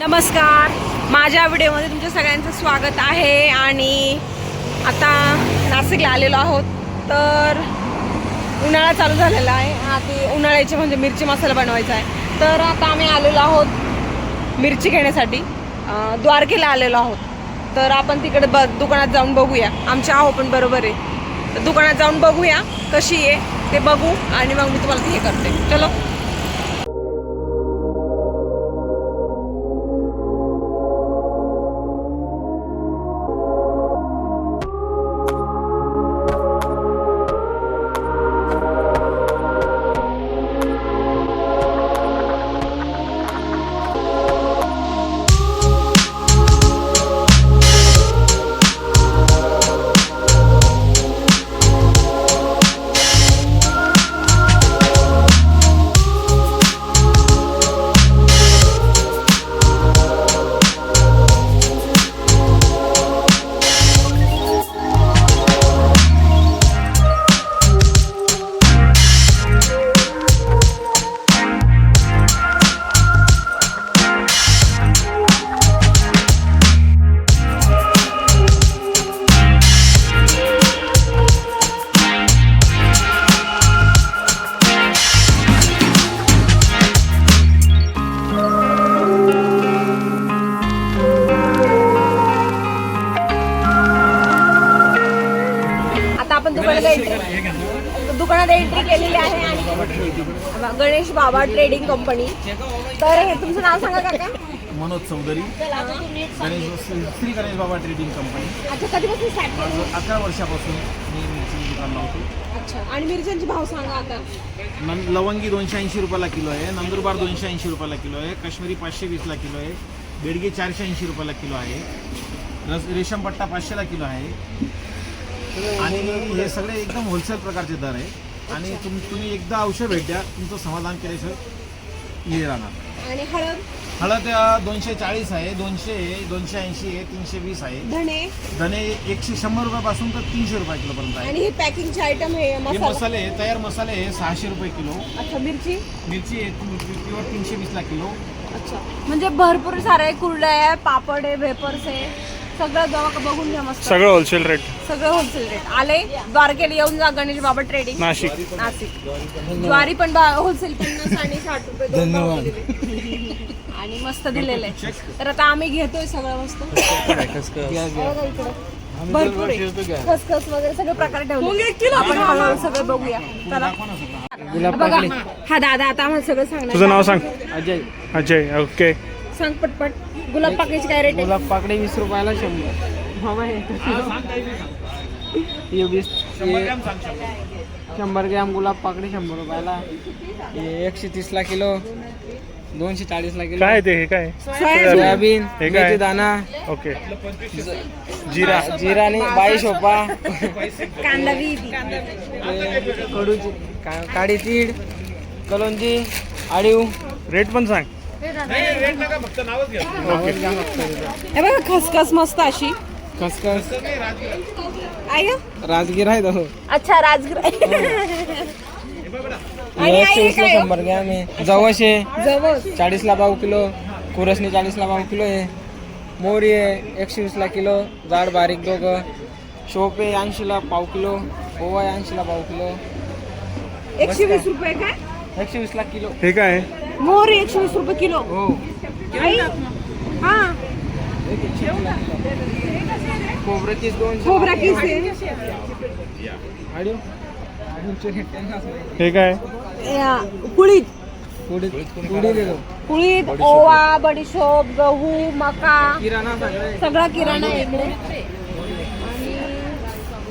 नमस्कार. माझ्या व्हिडिओमध्ये तुमच्या सगळ्यांचं स्वागत आहे आणि आता नाशिकला आलेलो आहोत. तर उन्हाळा चालू झालेला आहे. आधी उन्हाळ्याचे म्हणजे मिरची मसाला बनवायचा आहे. तर आता आम्ही आलेलो आहोत मिरची घेण्यासाठी. द्वारकेला आलेलो आहोत. तर आपण तिकडे ब दुकानात जाऊन बघूया. आमच्या आहो पण बरोबर आहे. तर दुकानात जाऊन बघूया कशी आहे ते बघू आणि मग मी तुम्हाला हे करते. चलो. कंपनी तर हे तुमचं नाव सांगा काका. मनोज चौधरी. गणेश श्री गणेश बाबा ट्रेडिंग कंपनी अच्छा कधीपासून स्टार्ट माझं अकरा वर्षापासून मी मिरची दुकान लावतो अच्छा आणि मिरच्यांचे भाव सांगा आता. नं लवंगी दोनशे ऐंशी रुपयाला किलो आहे नंदुरबार दोनशे ऐंशी रुपयाला किलो आहे काश्मीरी पाचशे वीसला किलो आहे बेडगे चारशे ऐंशी रुपयाला किलो आहे रस रेशम पट्टा पाचशेला किलो आहे. आणि हे सगळे एकदम होलसेल प्रकारचे दर आहे. आणि तुम तुम्ही एकदा औषध भेट द्या तुमचं समाधान केल्याशिवाय हे राहणार. आणि हळद? हळद दोनशे चाळीस आहे दोनशे आहे दोनशे ऐंशी आहे तीनशे वीस आहे. धणे धने एकशे शंभर रुपयापासून तर तीनशे रुपये किलोपर्यंत आहे. आणि हे पॅकिंगचे आयटम हे हे मसाला? मसाले तयार मसाले हे सहाशे रुपये किलो. अच्छा मिरची? मिरची आहे प्युअर तीनशे वीसला किलो. अच्छा. म्हणजे भरपूर सारे कुरड्या आहे पापड आहे वेपर्स आहे सगळं जवळ बघून घ्या मस्त. सगळं होलसेल रेट सगळं होलसेल रेट आले द्वारकेला येऊन जा गणेश बाबा ट्रेडिंग नाशिक. नाशिक. ज्वारी पण होलसेल पन्नास आणि साठ रुपये दोन भाव दिलेले. आणि मस्त दिलेलं आहे. तर आता आम्ही घेतोय सगळं मस्त बघा इकडं. भरपूर आहे. खसखस वगैरे सगळे प्रकार ठेवले. आपण हळूहळू सगळं बघूया. चला. बघा. हा दादा आता आम्हाला सगळं सांगणार. तुझं नाव सांग. अजय. अजय ओके सांग पटपट. गुलाब पाकळीची काय रेट आहे? गुलाब पाकडी वीस रुपयाला शंभर. हे वीस हे शंभर. ग्रॅम गुलाब पाकडी शंभर रुपयाला. हे एकशे तीसला किलो दोनशे चाळीसला किलो. काय ते हे काय? सोयाबीन. सोयाबीन हे काय? मेथी दाना. ओके. जिरा जिरा आणि बाई शोपा. कांदा बी. कडूची का- काळी तीड कलोंजी आळीव. रेट पण सांग. हे बघा खसखस मस्त अशी. खसखस. आई ग? राजगीर आहे तो. अच्छा राजगिर. आणि हे एकशे हे काय हो? शंभर ग्रॅम आहे जवस आहे. जवळ चाळीसला पाव किलो. कुरसनी चाळीसला पाव किलो आहे. मोहरी आहे एकशे वीसला किलो. जाड बारीक दोघं. शोप आहे ऐंशीला पाव किलो. ओवा आहे ऐंशीला पाव किलो. एकशे वीस रुपये काय? एकशे वीसला किलो. हे काय? आहे? मोहरी एकशे वीस रुपये किलो. हो. आई? हा. खोबरं तीस दोनशे खोबरा किस. हे काय? कुळीत पुढे पुढे देतो कुळीत ओवा बडीशोप गहू मका. किराणा सगळं सगळा किराणा आहे इकडे.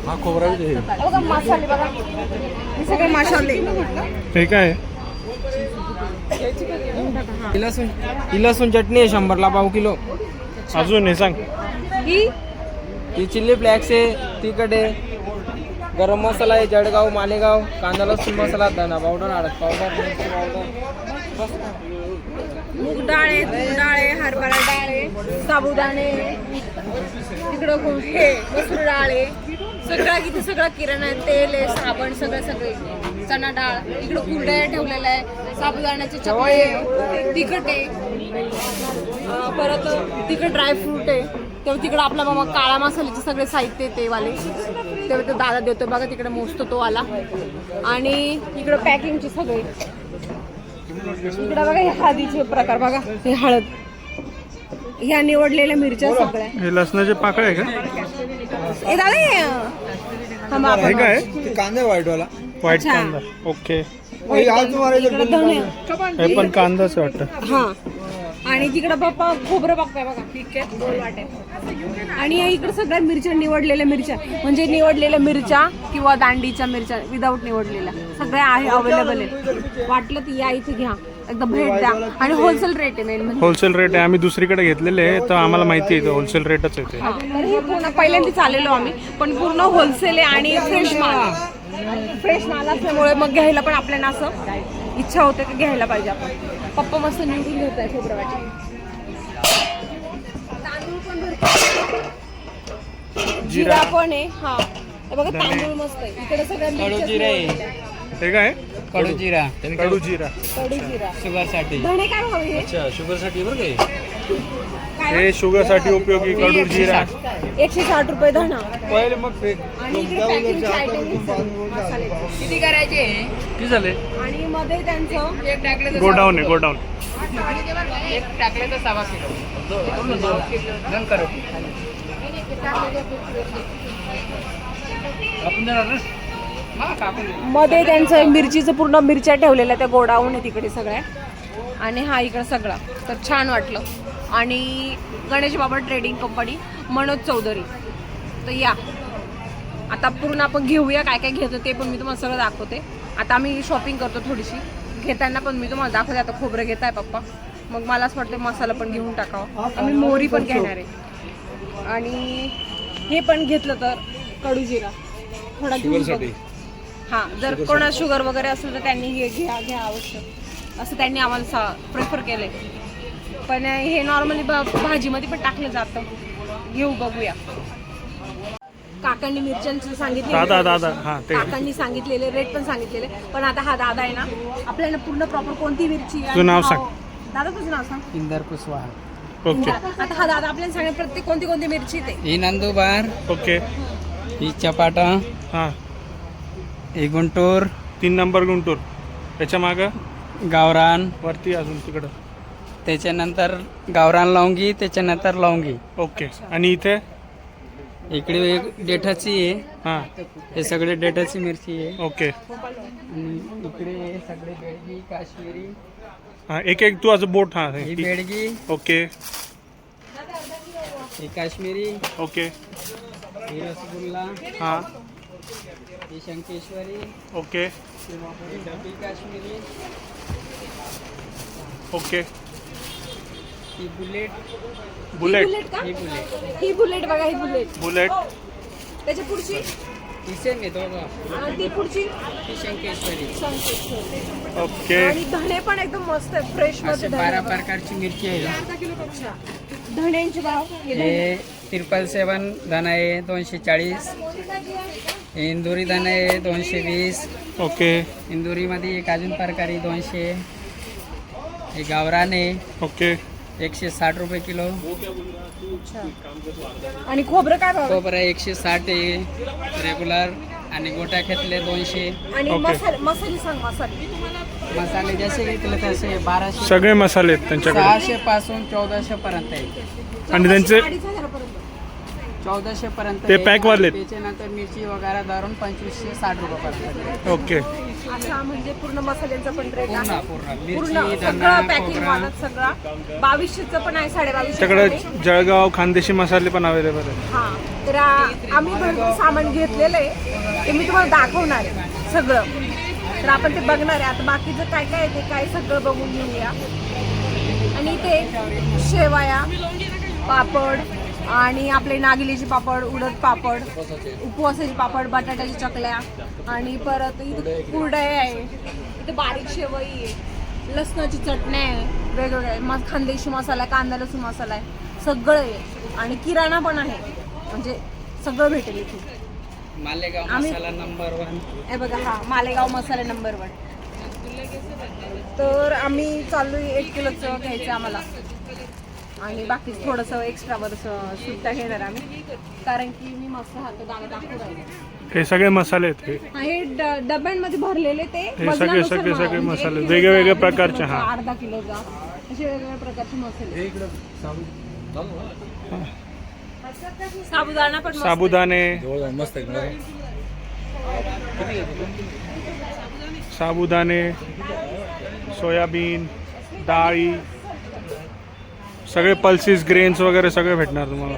हा खोबरा हे बघा मसाले बघा. हे सगळे मसाले. हे काय? आहे? ही लसूण ही लसूण चटणी आहे शंभरला पाव किलो. अजून हे सांग. ही? ही चिल्ली फ्लॅक्स आहे तिखट आहे. गरम मसाला आहे जळगाव मालेगाव कांदा लसूण मसाला धना पावडर हळद पावडर मिरची पावडर. बस मूग डाळ आहे तूर डाळ आहे हरभरा डाळ आहे साबुदाणे तिकडं हे मसूर डाळ आहे. सगळा किती सगळा किराणा आहे तेल आहे साबण सगळं सगळे चणा डाळ इकडं कुरड्या ठेवलेल्या आहे. साबुदाण्याचे आहे तिखट आहे. परत तिखट ड्रायफ्रूट आहे. तेव्हा तिकडं आपला मामा काळा मसाल्याचे सगळे साहित्य आहे ते वाले तेव्हा तो दादा देतो बघा तिकडे मोजतो तो आला. आणि इकडं पॅकिंगचे सगळे. इकडं बघा हे हळदीचे प्रकार बघा हे हळद. ह्या निवडलेल्या मिरच्या सगळ्या. हे लसणाचे पाकळे आहे का? ए दादा हे हे काय? कांदा व्हाईटवाला व्हाईट अच्छा. कांदा. ओके. हे पण कांदाच वाटतं. हा. आणि तिकडं बाप्पा खोबरं बघताय बघा ठीक आहे गोल आणि इकडे सगळ्या मिरच्या निवडलेल्या मिरच्या. म्हणजे निवडलेल्या मिरच्या किंवा दांडीच्या मिरच्या विदाऊट निवडलेल्या. सगळ्या आहे अवेलेबल आहे वाटलं तर या इथे घ्या. एकदम भेट द्या. आणि होलसेल रेट आहे मेन म्हणजे. होलसेल रेट आहे. आम्ही दुसरीकडे घेतलेले आहे तर आम्हाला माहिती आहे होलसेल रेटच आहे ते. हा, तर हे पूर्ण पहिल्यांदाच आलेलो आम्ही पण पूर्ण होलसेल आहे आणि फ्रेश माल फ्रेश माल असल्यामुळे मग घ्यायला पण आपल्याला असं इच्छा होते की घ्यायला पाहिजे आपण. पप्पा मस्त निवडून घेत आहे खोबरवाचे तांदूळ पण भरपूर. जिरा. पण आहे हा. हे बघा तांदूळ मस्त आहे. इकडे सगळ्या. हे काय? कडू जिरा. कडू जिरा. कडू जिरा. शुगरसाठी धणे काय भाव आहे? हे? शुगरसाठी बरं काय हे शुगरसाठी उपयोगी कडू जिरा. एकशे साठ रुपये धणा. पहिले मग आणि इकडे पॅकिंगचे आयटम मसाले. किती करायचे? किती झाले? आणि मध्ये त्यांचं एक टाकले गोडाऊन आहे गोडाऊन. एक टाकले तर सहा किलो. दोन करो आपण देणार ना. मध्ये त्यांचं मिरचीचं पूर्ण मिरच्या ठेवलेल्या त्या गोडाऊन आहे तिकडे सगळ्या. आणि हा इकडं सगळा. तर छान वाटलं. आणि गणेश बाबा ट्रेडिंग कंपनी मनोज चौधरी. तर या. आता पूर्ण आपण घेऊया काय काय घेतो ते पण मी तुम्हाला सगळं दाखवते. आता आम्ही शॉपिंग करतो थोडीशी. घेताना पण मी तुम्हाला दाखवते. आता खोबरं घेत आहे पप्पा. मग मला असं वाटतं मसाला पण घेऊन टाकावा. आम्ही मोहरी पण घेणार आहे. आणि हे पण घेतलं तर कडू जिरा. थोडा घेऊन. हा जर कोणा शुगर वगैरे असेल तर त्यांनी हे घ्या घ्या आवश्यक असं त्यांनी आम्हाला सा प्रेफर केलंय. पण हे नॉर्मली भाजीमध्ये पण टाकलं जातं. घेऊ बघूया. काकांनी मिरच्यांचं सांगितलं दादा दादा हा ते. काकांनी सांगितलेले रेट पण सांगितलेले पण आता हा दादा आहे ना आपल्याला पूर्ण प्रॉपर कोणती मिरची तुझं नाव सांग. दादा तुझं नाव सांग. इंदर कुशवाहा ओके. आता हा दादा आपल्याला सांगेल प्रत्येक कोणती कोणती मिरची ते? ही नंदुबार ओके. ही चपाटा हां. ही गुंटूर. तीन नंबर गुंटूर. त्याच्या मागं? गावरान. वरती अजून तिकडं. त्याच्यानंतर गावरान लावंगी त्याच्यानंतर लावंगी. ओके. आणि इथे? इकडे एक डेठाची आहे. हां. हे सगळे डेठाची मिरची आहे. ओके. आणि इकडे हे सगळे बेडगी काश्मीरी. हां एक एक तू असं बोट हां ही हे. बेडगी ओके. ही काश्मीरी. ओके. ही रसगुल्ला. हां. ही शंकेश्वरी ओके। ही डबी काश्मीरी ओके। ही बुलेट। बुलेट? बुलेट का? ही बुलेट। ही बुलेट बघा ही बुलेट. बुलेट. त्याच्या पुढची? ही सेम आहे दोघं. आणि ती पुढची? ही शंकेश्वरी. ओके. आणि धणे पण एकदम मस्त आहे फ्रेश असे मध्ये बारा धणे. प्रकारची मिरची आहे. धण्यांचे भाव हे हे ट्रिपल सेवन धन आहे दोनशे चाळीस. इंदुरी धन आहे दोनशे वीस. ओके. इंदुरीमध्ये एक अजून प्रकार दोनशे. हे गावरान. ओके. एकशे साठ रुपये किलो. आणि खोबरं काय भाव आहे? खोबरं एकशे साठ आहे. रेग्युलर. आणि गोटा घेतले दोनशे. आणि ओके. मसाले मसाले सांग मसाले. मसाले जसे घेतले तसे बाराशे. सगळे मसाले आहेत त्यांच्याकडे. सहाशे पासून चौदाशे पर्यंत आहे आणि त्यांचे अडीच हजारापर्यंत. चौदाशे पर्यंत ते आहे. pack वाले. आहेत. त्याच्यानंतर मिरची वगैरे धरून पंचवीसशे साठ रुपयापर्यंत ओके. अच्छा म्हणजे पूर्ण मसाल्यांचा पण रेट पूर्ण आहे. पूर्ण. पूर्ण मिरची सगळं पॅकिंग खोबरा. वाटत सगळा. बावीसशेचं पण आहे साडे त्याच्याकडे जळगाव खानदेशी मसाले पण अवेलेबल आहेत. हा तर आ- आम्ही भरपूर सामान घेतलेलं आहे. ते मी तुम्हाला दाखवणार आहे सगळं. तर आपण ते बघणार आहे. आता बाकीचं काय काय आहे ते काय सगळं बघून घेऊया. आणि ते शेवाया पापड आणि आपले नागिलीचे पापड उडद पापड उपवासाचे पापड बटाट्याची चकल्या आणि परत इथे कुरडया आहे. इथे बारीक शेवई आहे. लसणाची चटणी आहे. वेगवेगळे मग खानदेशी मसाला आहे कांदा लसूण मसाला आहे. सगळं आहे. आणि किराणा पण आहे. म्हणजे सगळं भेटेल इथे. मालेगाव मसाला नंबर वन हे बघा हा मालेगाव मसाला नंबर वन तर आम्ही चाललो एक किलोचं घ्यायचं आम्हाला. आणि बाकी थोडंसं एक्स्ट्रा बरंच सुट्टा घेणार आम्ही. कारण की मी मस्त हात दाणा दाखवू राहिले. हे सगळे मसाले आहेत हे. हे ड- डब्यांमध्ये भरलेले ते सगळे- वजनानुसार सगळे- भाव. सगळे म्हणजे एक मसाले, किलोचा, वेगवेगळ्या एक प्रकारचे, हा. अर्धा किलोचा असे वेगवेगळ्या प्रकारचे मसाले. साबुदाणा पण मस्त आहे. साबुदाणे. साबुदाणे सोयाबीन डाळी. सगळे पल्सीस ग्रेन्स वगैरे सगळे भेटणार तुम्हाला.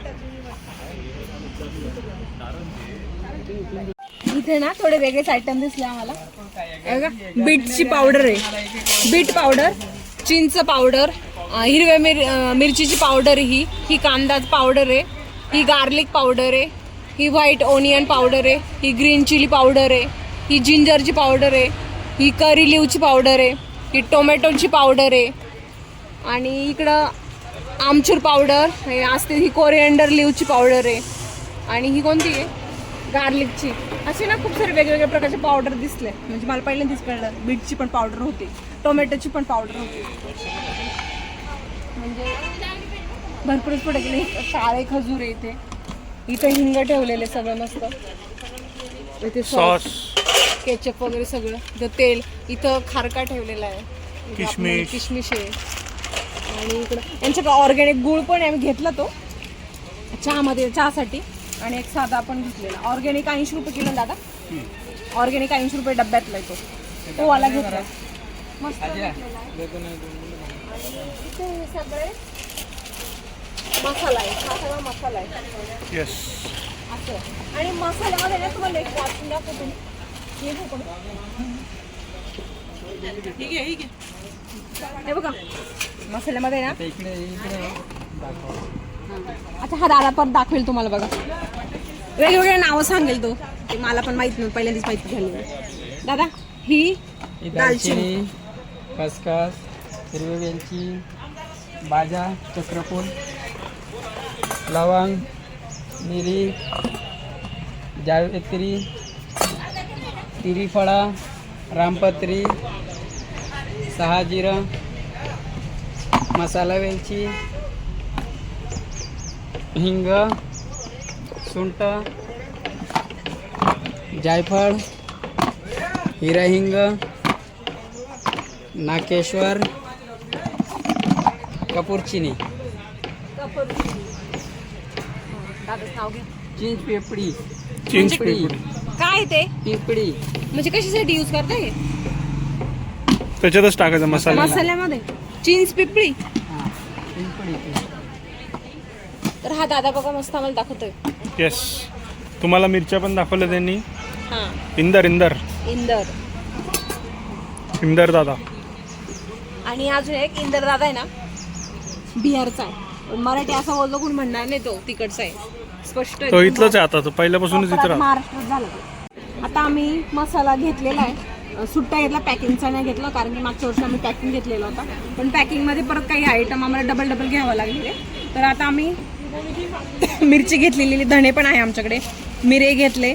इथे ना थोडे वेगळेच आयटम दिसले आम्हाला. बीटची पावडर आहे. बीट पावडर चिंच पावडर हिरव्या मिर मिरचीची पावडर ही. ही कांदा पावडर आहे. ही गार्लिक पावडर आहे. ही व्हाईट ओनियन पावडर आहे. ही ग्रीन चिली पावडर आहे. ही जिंजरची पावडर आहे. ही करी लिवची पावडर आहे. ही टोमॅटोची पावडर आहे. आणि इकडं आमचूर पावडर हे असते ही कोरिअंडर लिवची पावडर आहे. आणि ही कोणती आहे? गार्लिकची असे ना खूप सारे वेगवेगळ्या प्रकारचे पावडर दिसले. म्हणजे मला पहिल्यांदाच कळलं बीटची पण पावडर होती. टोमॅटोची पण पावडर होती. म्हणजे भरपूरच पुढे गेले काळे खजूर आहे इथे. इथे हिंग ठेवलेले सगळं मस्त. इथे सॉस केचप वगैरे सगळं. इथं तेल इथं खारका ठेवलेला आहे. किशमिश. किशमिश आहे. आणि इकडं यांच्याकडे ऑर्गॅनिक गुळ पण आहे. आम्ही घेतला तो. चहामध्ये चहासाठी. आणि एक साधा आपण घेतलेला. ऑर्गॅनिक ऐंशी रुपये किलो दादा ऑर्गॅनिक ऐंशी रुपये डब्यातला आहे तो. तो वाला घेतला. मस्त घेतलेला आहे. इथे सगळे मसाला आहे. हा सगळा मसाला आहे. येस असं. आहे. आणि मसाल्यामध्ये ना तुम्हाला एक वाचून दाखवतो मी. हे बघ. पण. हे बघा. मसाल्यामध्ये ना आता हा दादा परत दाखवेल तुम्हाला बघा. वेगवेगळे नावं सांगेल तो. ते मला पण माहीत नव्हतं. पहिल्यांदाच माहिती झाली दादा ही दालचिनी. खसखस हिरवी वेलची बाजा चक्रफूल लवंग मिरी जावित्री तिरीफळा रामपत्री सहा जिरं मसाला वेलची हिंग सुंठ जायफळ हिरा हिंग नाकेश्वर कपूरचिनी. चिंच पेपडी. चिंच काय ते? पिंपडी. म्हणजे कशासाठी यूज करता हे त्याच्यातच टाकायचं मसाला. मसाल्यामध्ये? चिंच पिपळी? हां तर हा दादा बघा मस्त आम्हाला दाखवतोय. येस तुम्हाला मिरच्या पण दाखवल्या त्यांनी. हा. इंदर इंदर. इंदर. इंदर दादा. आणि अजून एक इंदर दादा आहे ना? बिहारचा आहे. पण मराठी असं बोलतो कोण म्हणणार नाही तो तिकडचा आहे. स्पष्ट तो इथलंच आहे आता तो पहिल्यापासूनच इथं राहतो. महाराष्ट्रात झालं. ते. आता आम्ही मसाला घेतलेला आहे. सुट्टा घेतला पॅकिंगचा नाही घेतला कारण की मागच्या वर्षी आम्ही पॅकिंग घेतलेला होता. पण पॅकिंगमध्ये परत काही आयटम आम्हाला डबल डबल घ्यावं लागलेले तर आता आम्ही मिरची घेतलेली धणे पण आहे आमच्याकडे. मिरे घेतले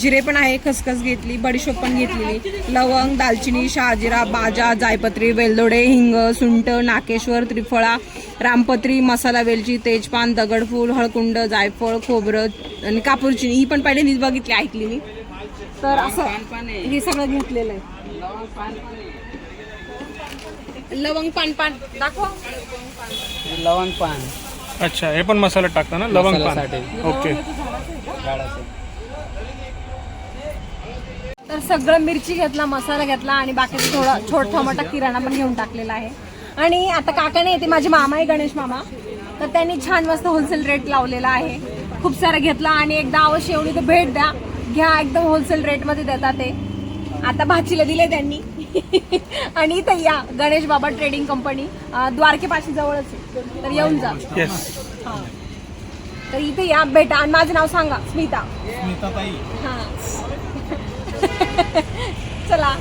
जिरे पण आहे खसखस घेतली बडीशोप पण घेतलेली. लवंग दालचिनी शहाजिरा बाजा जायपत्री वेलदोडे हिंग सुंट नाकेश्वर त्रिफळा रामपत्री मसाला वेलची तेजपान दगडफूल हळकुंड जायफळ खोबरं आणि कापूरचिनी. ही पण पहिल्यांदाच बघितली ऐकली मी. तर असं हे सगळं घेतलेलं आहे. लवंग पान पान. दाखवा. लवंग पान. अच्छा हे पण मसाला टाकता ना? लवंग पान. ओके. तर सगळं मिरची घेतला मसाला घेतला आणि बाकीचं थोडं छोटा मोठा किराणा पण घेऊन टाकलेला आहे. आणि आता काकाने येते माझे मामा आहे गणेश मामा. तर त्यांनी छान मस्त होलसेल रेट लावलेला आहे. खूप सारं घेतलं आणि एकदा अवश्य एवढी तर भेट द्या. घ्या एकदम होलसेल रेटमध्ये देतात ते. आता भाचीला दिले त्यांनी. आणि इथं या गणेश बाबा ट्रेडिंग कंपनी द्वारकेपाशी जवळच आहे. तर येऊन जा. हा. तर इथे या भेटा. आणि माझं नाव सांगा स्मिता. हा. चला.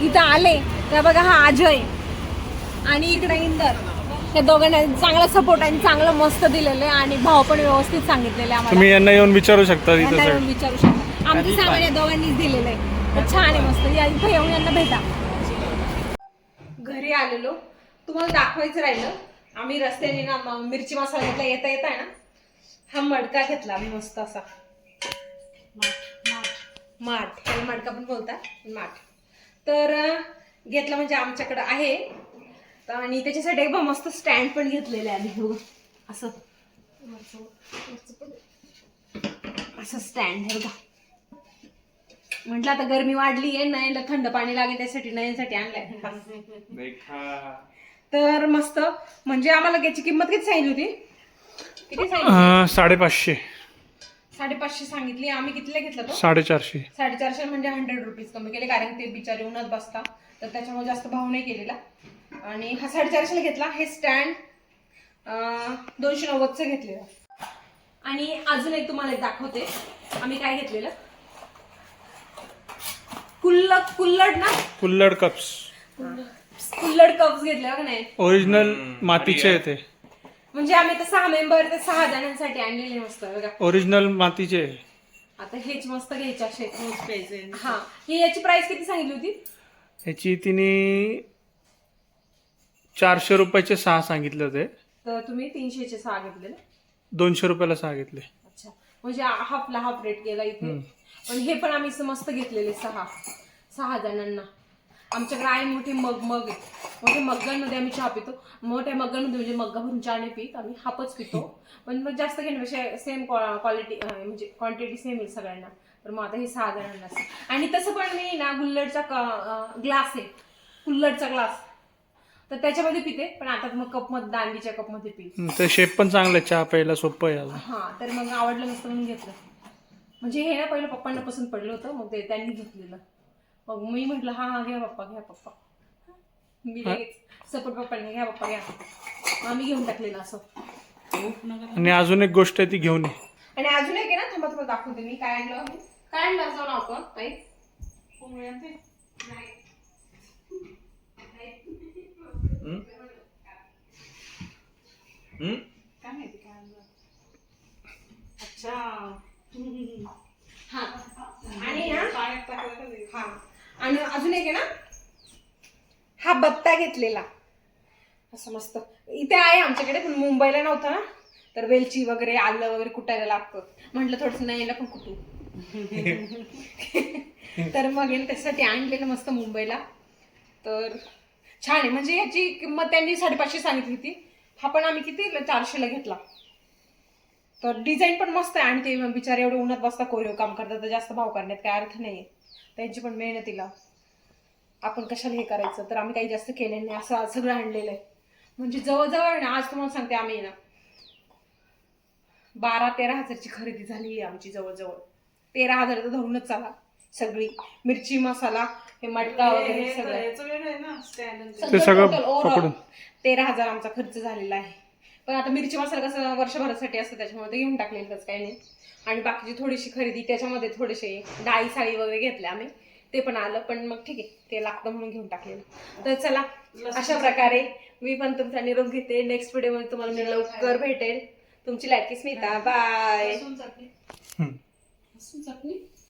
इथं आले. तर बघा हा अजय. आणि इकडे इंदर. त्या दोघांना चांगला सपोर्ट आणि चांगलं मस्त दिलेलं आहे आणि भाव पण व्यवस्थित सांगितलेले आम्हाला तुम्ही यांना येऊन विचारू शकता इथं येऊन विचारू शकता. आमचं सामान या दोघांनीच दिलेलं आहे. तर छान आहे मस्त. या इथं येऊन यांना भेटा. घरी आलेलो. तुम्हाला दाखवायचं राहिलं. आम्ही रस्त्याने ना म- मिरची मसाला घेतला. येता येता आहे ना? हा मडका घेतला आम्ही मस्त असा. माठ. त्याला मडका पण बोलतात. माठ. तर अं, घेतला म्हणजे आमच्याकडं आहे. तर आणि त्याच्यासाठी एक बा मस्त स्टँड पण घेतलेलं आहे आम्ही बघा. असं. असं स्टँड आहे बघा. म्हटलं आता गरमी वाढली आहे नयनला थंड पाणी लागेल त्यासाठी नयनसाठी आणलंय तर मस्त. म्हणजे आम्हाला याची किंमत किती सांगितली होती? किती सांगितली? साडेपाचशे. साडेपाचशे सांगितली. आम्ही कितीला घेतला तो? साडेचारशे. साडेचारशे म्हणजे हंड्रेड रुपीज कमी केले कारण ते बिचारे उन्हात बसता तर त्याच्यामुळे जास्त भाव नाही केलेला. आणि हा साडेचारशेला घेतला. हे स्टँड दोनशे नव्वदचं घेतलेलं. आणि अजून एक तुम्हाला एक दाखवते. आम्ही काय घेतलेलं? कुल्लड कुल्लड ना? कुल्लड कप्स कुल्लड कप्स घेतले का नाही? ओरिजिनल मातीचे आहे ते म्हणजे आम्ही तर सहा मेंबर तर सहा जणांसाठी आणलेले मस्त बघा. ओरिजिनल मातीचे. आता हेच मस्त घ्यायचे असे हा. ही याची प्राइस किती सांगितली होती? ह्याची तिने चारशे रुपयाचे सहा सांगितले होते. तर तुम्ही तीनशेचे सहा घेतलेले दोनशे रुपयाला सहा घेतले. अच्छा. म्हणजे हाफला हाफ रेट केला इथे. पण हे पण आम्ही असं मस्त घेतलेले सहा. सहा जणांना. आमच्याकडे आहे मोठे मग मग आहेत मोठ्या मग्गांमध्ये आम्ही चहा पितो. मोठ्या मग्गांमध्ये म्हणजे मग्गा भरून चहा नाही पित. आम्ही हापच पितो. पण मग जास्त घेण्यापेक्षा सेम क्वालिटी म्हणजे क्वांटिटी सेम येईल सगळ्यांना. तर मग आता हे सहा जणांना. आणि तसं पण मी ना गुल्लडचा ग्लास आहे. कुल्लडचा ग्लास तर त्याच्यामध्ये पिते पण आता मग कपमध्ये दांडीच्या कपमध्ये पिते. हं, ते शेप पण चांगलं आहे चहा प्यायला सोपं आहे हा तर मग आवडलं नसतं म्हणून घेतलं. म्हणजे हे ना पहिलं पप्पांना पसंत पडलं होतं मग ते त्यांनी घेतलेलं. मग मी म्हटलं हा हा घ्या पप्पा घ्या पप्पा. मी लगेच सपोर्ट पप्पांनी घ्या पप्पा घ्या. मग आम्ही घेऊन टाकलेलं असं. आणि अजून एक गोष्ट आहे ती घेऊन ये. आणि अजून एक आहे ना थांबा तुम्हाला दाखवते मी. काय आणलं. काय आणलं जाऊन आपण ताई? नाही. काय माहिती काय आणलं अच्छा. हा. आणि ना? हा. आणि अजून एक आहे ना? हा बत्ता घेतलेला. असं मस्त. इथे आहे आमच्याकडे पण मुंबईला नव्हता ना? तर वेलची वगैरे आलं वगैरे कुटायला लागतं. म्हटलं थोडस नाही पण कुटू. तर मग आहे ना त्याच्यासाठी आणलेलं मस्त मुंबईला. तर छान आहे. म्हणजे ह्याची किंमत त्यांनी साडेपाचशे सांगितली होती. हा पण आम्ही किती? चारशेला घेतला. तर डिझाईन पण मस्त आहे आणि ते बिचारे एवढे उन्हात बसता कोरीव काम करतात. तर जास्त भाव करण्यात काय अर्थ नाही त्यांची पण मेहनतीला आपण कशाला हे करायचं? तर आम्ही काही जास्त केले नाही. असं सगळं आणलेलं आहे. म्हणजे जवळजवळ आहे ना आज तुम्हाला सांगते आम्ही ना. बारा तेरा हजारची खरेदी झाली आहे आमची जवळजवळ. तेरा हजार तर धरूनच चाला. सगळी. मिरची मसाला हे मटका वगैरे सगळं. ते. सगळं total overall पकडून. तेरा हजार आमचा खर्च झालेला आहे. पण आता मिरची मसाला कसं वर्षभरासाठी असतं त्याच्यामुळे ते घेऊन टाकलेलं काही नाही. आणि बाकीची थोडीशी खरेदी त्याच्यामध्ये थोडेसे डाळी साडी वगैरे घेतले आम्ही. ते पण आलं पण मग ठीक आहे ते लागतं म्हणून घेऊन टाकलेलं. तर चला अशा प्रकारे मी पण तुमचा निरोप घेते. नेक्स्ट व्हिडिओमध्ये तुम्हाला मी लवकर भेटेल. तुमची लाडकी स्मिता बाय. चटणी?